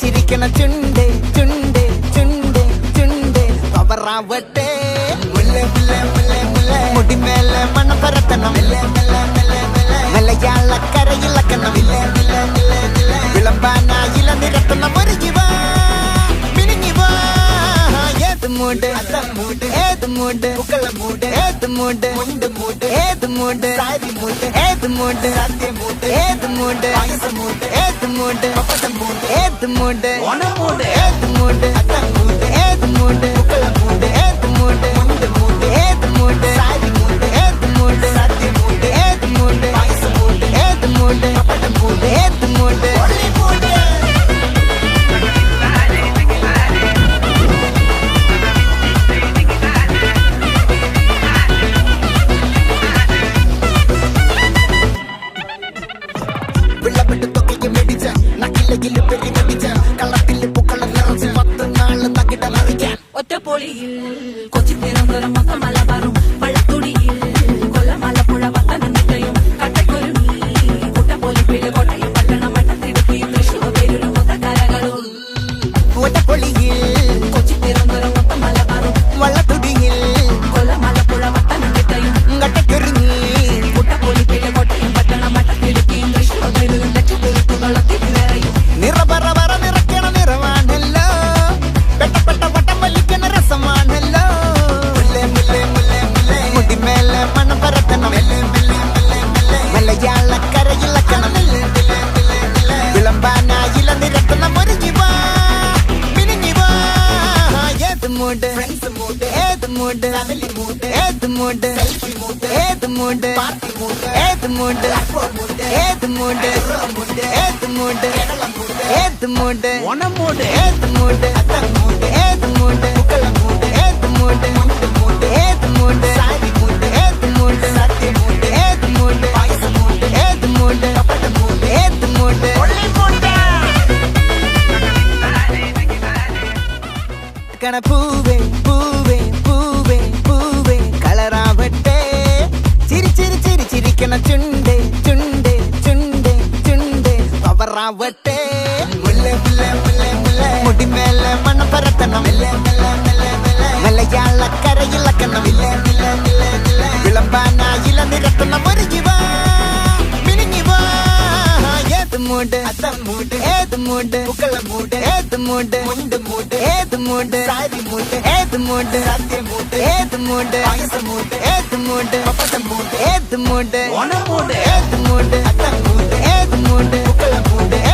ചിരിക്കണ ചുണ്ടേ ചുണ്ടേ ചുണ്ടേ ചുണ്ടേ. പവറാവട്ടെ മുടിമേലെ മണം പരത്തണം മലയാള കരയിളക്കണം വിളമ്പാനായില നിരത്തണം. ഒരു ജീവ പിരിഞ്ഞിവാ ഏത് മൂട്? മൂട്. ഏത് മൂട്? ഉക്കള മൂട്. ഏത് മൂട്? മുണ്ട് മൂട്. ഏത് മൂട്? സാരി മൂട്. ഏത് മൂട്? സത്യ മൂട്. ഏത് മൂട്? ആയുസ മൂട്. ഏത് മൂട് ഏത് മൂട്. ഏത് മൂട് ഏത് മൂട് ഏത് മൂട് ഏത് മൂട് ഏത് മൂട് ഏത് മൂട് ഏത് മൂട് ഏത് മൂട് തൊക്കിക്ക് മെടിച്ച നക്കിലകിൽ പെരി മെടിച്ച കള്ളത്തിൽ പൂക്കളം നിറച്ച് പത്ത് നാൾ നകിട മറിക്കാൻ. ഒറ്റപ്പൊളിയിൽ കൊച്ചി തിരുവനന്തപുരം മൊത്തം മലബാറും മൂട് ഏത് മൂട് ഏത് മൂട് ഏത് മൂട് ഏത് മൂട് ഏത് മൂട് ഏത് മൂട് ഓണമൂട്. ഏത് മൂട് ഏത് മൂട് ഏത് മൂട് ഏത് മൂട് ഏത് മൂട് ഏത് ഏത് ഏത് കണ പൂവേ சிக்கன சுண்டே சுண்டே சுண்டே சுண்டே. பவராவட்டே முல்லை முல்லை முல்லை முல்லை முடி மேல மன பரத்தனம் இல்லை മൂട്. അത്തം മൂട്. ഏത് മൂട്? പൂക്കള മൂട്. ഏത് മൂട്? മുണ്ട് മൂട്. ഏത് മൂട്? സാരി മൂട്. ഏത് മൂട്? സത്യം മൂട്. ഏത് മൂട്? പായസം മൂട്. ഏത് മൂട്? പപ്പടം മൂട്. ഏത് മൂട്? ഓണ മൂട്. ഏത് മൂട്? അത്തം മൂട്. ഏത് മൂട്? പൂക്കള മൂട്.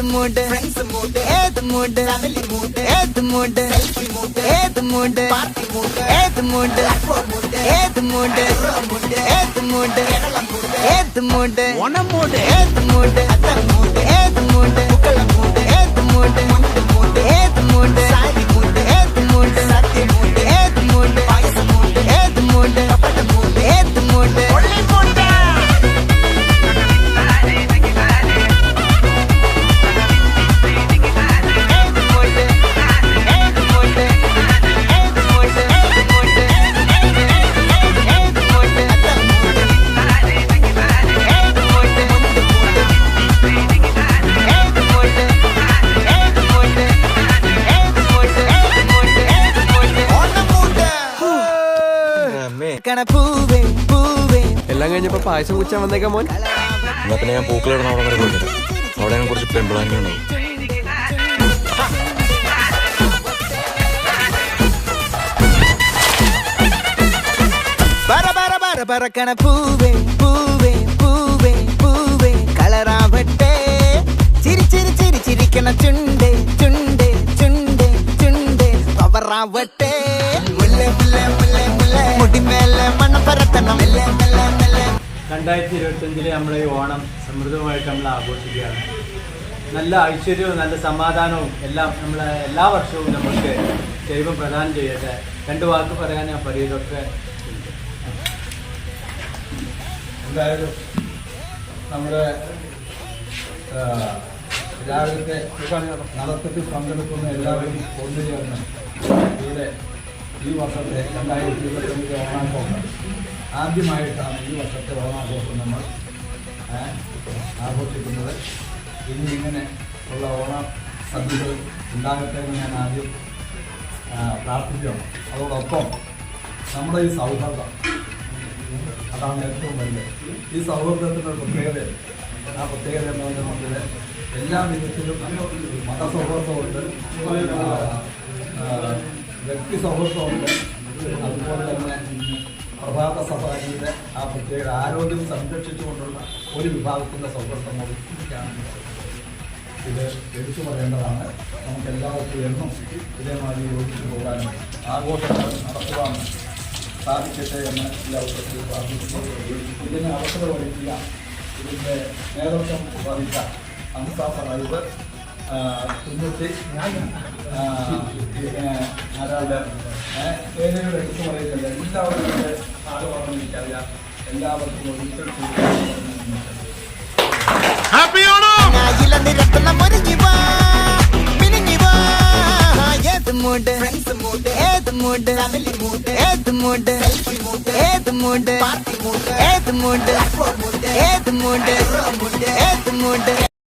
ஏத்து மூடு ஃப்ரெண்ட்ஸ் மூடு ஏத்து மூடு ஃபேமிலி மூடு ஏத்து மூடு செல்ஃபி மூடு ஏத்து மூடு பார்ட்டி மூடு ஏத்து மூடு ஏத்து மூடு ஏத்து மூடு ஏத்து மூடு ஒன மூடு ஏத்து மூடு அத்த மூடு ஏத்து மூடு புக்கல மூடு ஏத்து மூடு ஏத்து மூடு എല്ലാം കഴിഞ്ഞപ്പോ പായസം കുച്ചാൻ വന്നേക്കാം മോൻ. എന്നാ പിന്നെ ഞാൻ പൂക്കളിടണ അവിടെ വരെ പോയിട്ട് അവിടെ ഞാൻ കുറച്ച് പെമ്പിളാനുണ്ടാവും പറ പറ പറ പറക്കണ പൂവേ പൂവേ പൂവേ പൂവേ കളറാവട്ടെ ചിരി ചിരി ചിരി ചിരിക്കണ ചുണ്ടേ ചുണ്ടേ ചുണ്ടേ ചുണ്ടേ. പവറാവട്ടെ മുല്ലേ മുല്ലേ. രണ്ടായിരത്തി ഇരുപത്തഞ്ചിൽ നമ്മൾ ഈ ഓണം സമൃദ്ധമായിട്ട് നമ്മൾ ആഘോഷിക്കുകയാണ്. നല്ല ഐശ്വര്യവും നല്ല സമാധാനവും എല്ലാം നമ്മൾ എല്ലാ വർഷവും നമുക്ക് ദൈവം പ്രദാനം ചെയ്യട്ടെ. രണ്ട് വാക്ക് പറയാൻ ഞാൻ പറയതൊക്കെ എന്തായാലും നമ്മുടെ രാവിലത്തെ നടത്തത്തിൽ പങ്കെടുക്കുന്ന എല്ലാവരും ഒന്നുചേർന്ന് ഇവിടെ ഈ വർഷത്തെ രണ്ടായിരത്തി ഇരുപത്തഞ്ച് ഓണാഘോഷം ആദ്യമായിട്ടാണ് ഈ വർഷത്തെ ഓണാഘോഷം നമ്മൾ ആഘോഷിക്കുന്നത്. ഇനി ഇങ്ങനെ ഉള്ള ഓണ സദ്യകൾ ഉണ്ടാകട്ടെ എന്ന് ഞാൻ ആദ്യം പ്രാർത്ഥിക്കണം. അതോടൊപ്പം നമ്മുടെ ഈ സൗഹൃദം അതാണ് ഏറ്റവും വലുത് ഈ സൗഹൃദത്തിന്റെ പ്രത്യേകത ആ പ്രത്യേകത എന്ന് പറഞ്ഞിട്ടുണ്ടെങ്കിൽ എല്ലാ വിധത്തിലും മതസൗഹൃദമുണ്ട്. വ്യക്തി സൗഹൃദമുണ്ട്. അതുപോലെ തന്നെ പ്രഭാത സഫാരിയുടെ ആ പ്രത്യേക ആരോഗ്യം സംരക്ഷിച്ചുകൊണ്ടുള്ള ഒരു വിഭാഗത്തിന്റെ സൗഹൃദം കൂടിയാണ് ഇത് എടുത്തു പറയേണ്ടതാണ്. നമുക്ക് എല്ലാവർക്കും എന്നും ഇതേമാതിരി യോജിച്ചു പോകാനും ആഘോഷങ്ങൾ നടത്തുവാനും സാധിക്കട്ടെ എന്ന് എല്ലാവർക്കും പ്രാർത്ഥിക്കുന്നു ഇതിന് അവസരമൊരുക്കിയ ഇതിന്റെ നേതൃത്വം വഹിച്ച അംസാ സാഹിബ് ആ, ആരാളുടെ പേരുകൾ എടുത്തു പറയുന്നില്ല എല്ലാവരും ഇതിന്റെ ആളുകളാണെന്ന് എനിക്കറിയാം എല്ലാവർക്കും ഒരിക്കൽ നായില നിരത്തുന്ന മുരുകി വാ മിനുങ്ങി വാ ഏത് മൂഡ് ഏത് മൂഡ് ഏത് മൂഡ് ഏത് മൂഡ് ഏത് മൂഡ് ഏത് മൂഡ് ഏത് മൂഡ്